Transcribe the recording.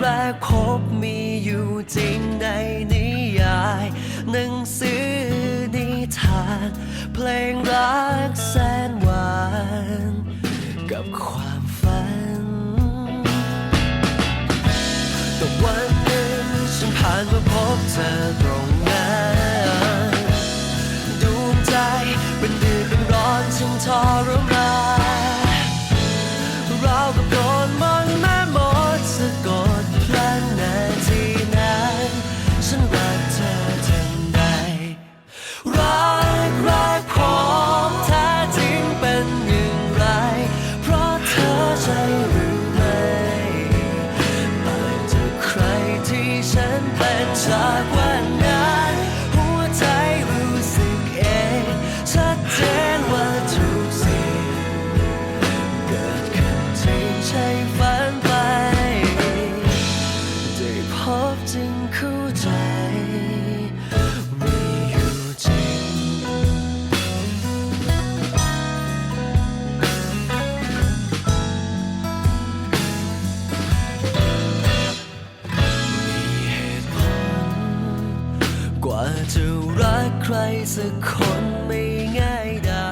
แรกพบมีอยู่จริงในนิยาย หนังสือนิทาน เพลงรักแสนหวาน กับความ ว่าจะรักใครสักคนไม่ง่ายได้